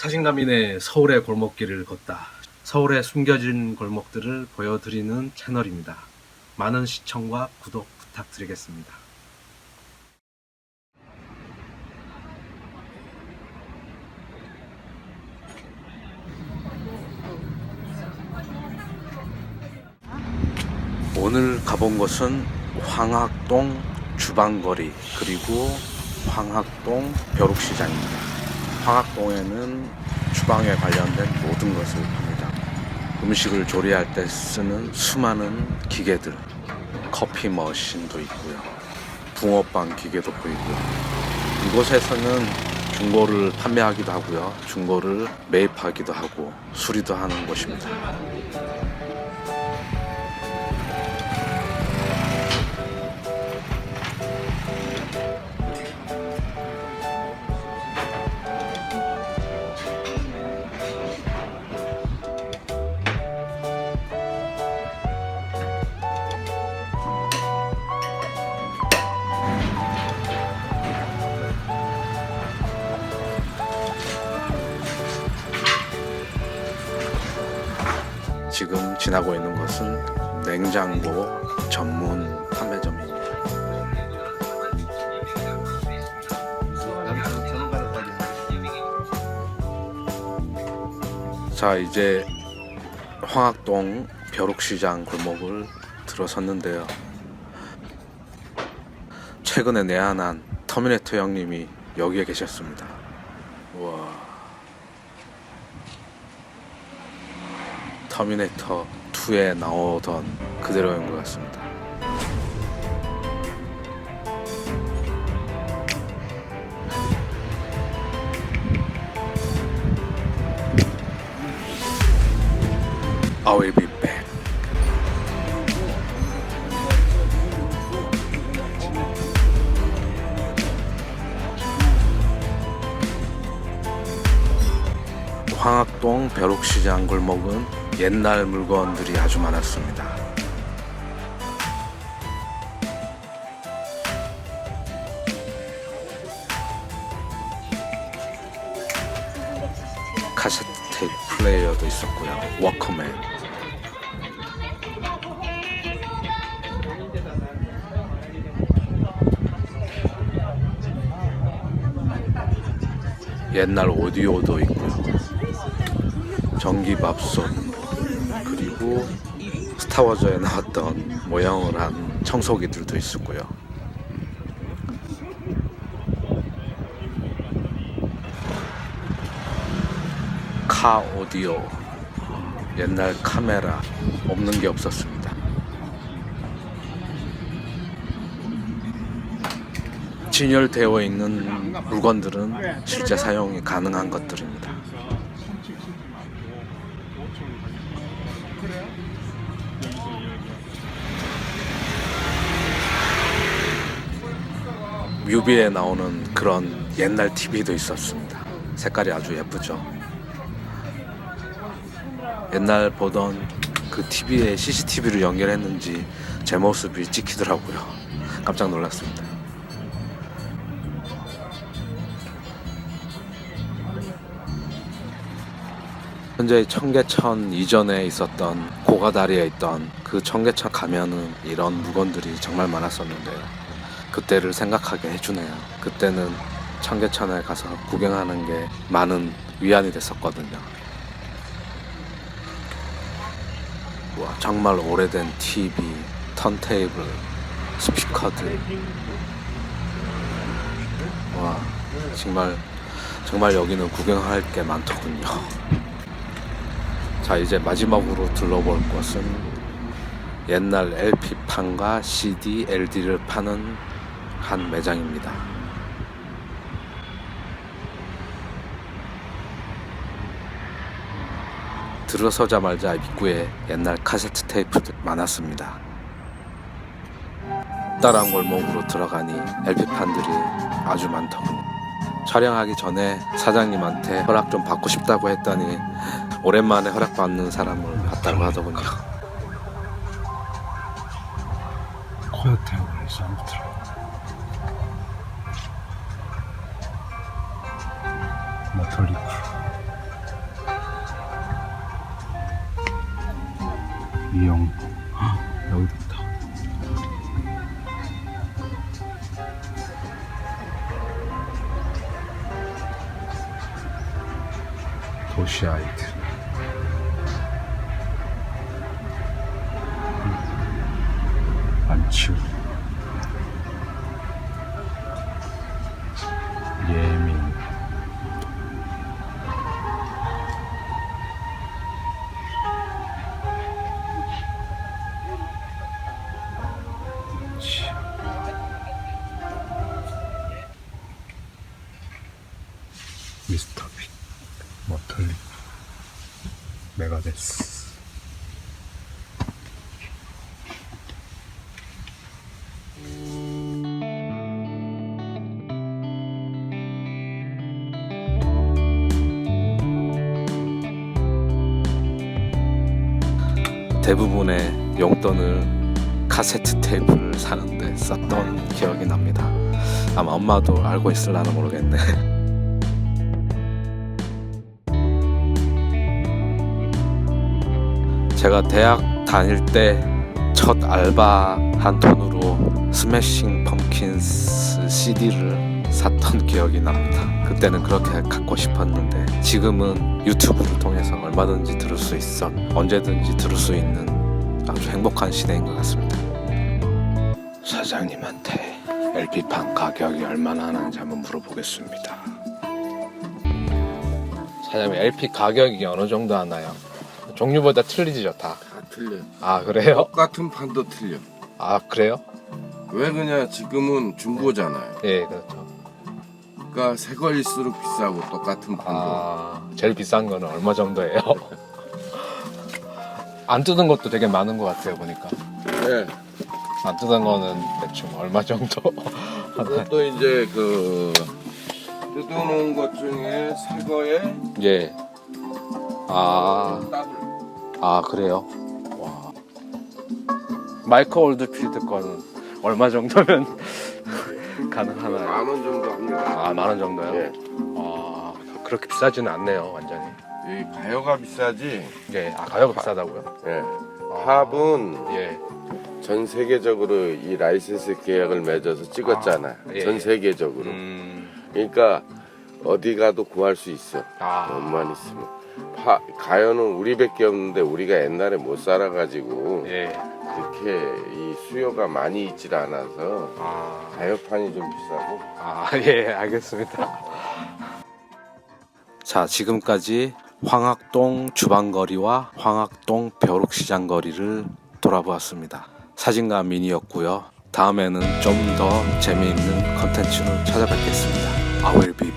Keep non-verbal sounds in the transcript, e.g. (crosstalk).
사신감인의 서울의 골목길을 걷다. 서울의 숨겨진 골목들을 보여드리는 채널입니다. 많은 시청과 구독 부탁드리겠습니다. 오늘 가본 곳은 황학동 주방거리 그리고 황학동 벼룩시장입니다. 황학동에는 주방에 관련된 모든 것을 팝니다. 음식을 조리할 때 쓰는 수많은 기계들, 커피 머신도 있고요. 붕어빵 기계도 보이고요. 이곳에서는 중고를 판매하기도 하고요. 중고를 매입하기도 하고 수리도 하는 곳입니다. 지금 지나고 있는 것은 냉장고 전문 판매점입니다. 자, 이제 황학동 벼룩시장 골목을 들어섰는데요. 최근에 내한한 터미네이터 형님이 여기에 계셨습니다. 우와. 터미네이터 2에 나오던 그대로인 것 같습니다. I will. 황학동 벼룩시장 골목은 옛날 물건들이 아주 많았습니다. 카세트 테이프 플레이어도 있었고요. 워커맨. 옛날 오디오도 있고요. 전기밥솥 그리고 스타워즈에 나왔던 모형을 한 청소기들도 있었고요. 카 오디오 옛날 카메라 없는 게 없었습니다. 진열되어 있는 물건들은 실제 사용이 가능한 것들입니다. 뮤비에 나오는 그런 옛날 TV도 있었습니다. 색깔이 아주 예쁘죠. 옛날 보던 그 TV에 CCTV를 연결했는지 제 모습이 찍히더라고요. 깜짝 놀랐습니다. 현재 청계천 이전에 있었던 고가다리에 있던 그 청계천 가면은 이런 물건들이 정말 많았었는데요. 그때를 생각하게 해주네요. 그때는 청계천에 가서 구경하는 게 많은 위안이 됐었거든요. 와, 정말 오래된 TV, 턴테이블, 스피커들. 와, 정말, 정말 여기는 구경할 게 많더군요. 자, 이제 마지막으로 둘러볼 곳은 옛날 LP판과 CD, LD를 파는 한 매장입니다. 들어서자마자 입구에 옛날 카세트 테이프들 많았습니다. 따란 골목으로 들어가니 LP판들이 아주 많더군요. 촬영하기 전에 사장님한테 허락 좀 받고 싶다고 했더니 오랜만에 허락받는 사람을 봤다고 하더군요. 코요테를 쌈트 katoliku. 미용 여기도 있다 도시 아이들. 안치우 메가데스 대부분의 용돈을 카세트 테이프를 사는데 썼던 기억이 납니다. 아마 엄마도 알고 있을라나 모르겠네. (laughs) 제가 대학 다닐 때 첫 알바 한 돈으로 스매싱 펌킨스 CD를 샀던 기억이 납니다. 그때는 그렇게 갖고 싶었는데 지금은 유튜브를 통해서 얼마든지 들을 수 있어 언제든지 들을 수 있는 아주 행복한 시대인 것 같습니다. 사장님한테 LP판 가격이 얼마나 하는지 한번 물어보겠습니다. 사장님 LP 가격이 어느 정도 하나요? 종류보다 틀리죠 다. 다 틀려. 아 그래요? 똑같은 판도 틀려. 아 그래요? 왜 그냐? 지금은 중고잖아요. 예 그렇죠. 그러니까 새 거일수록 비싸고 똑같은 판도. 아 제일 비싼 거는 얼마 정도예요? (laughs) 안 뜯은 것도 되게 많은 것 같아요 보니까. 네. 안 뜯은 거는 대충 얼마 정도? (laughs) 그것도 이제 그 뜯어놓은 것 중에 새 거에 예. 아, 더블. 아 그래요? 와. 마이크 올드필드 거는 얼마 정도면 (laughs) 가능하나요? 만 원 정도 합니다. 아, 만 원 정도요? 예. 아, 그렇게 비싸지는 않네요, 완전히. 이 가요가 비싸지. 예, 아, 가격 비싸다고요? 예. 팝은 예. 전 세계적으로 이 라이센스 계약을 맺어서 찍었잖아. 아, 예, 전 예. 세계적으로. 음, 그러니까 어디 가도 구할 수 있어. 아, 돈만 있으면. 파, 가요는 우리밖에 없는데 우리가 옛날에 못 살아가지고 예. 그렇게 이 수요가 많이 있질 않아서 아, 가요판이 좀 비싸고 아, (laughs) 예, 알겠습니다. 자, 지금까지 황학동 주방거리와 황학동 벼룩시장 거리를 돌아보았습니다. 사진가 미니였고요. 다음에는 좀 더 재미있는 컨텐츠로 찾아뵙겠습니다. I will be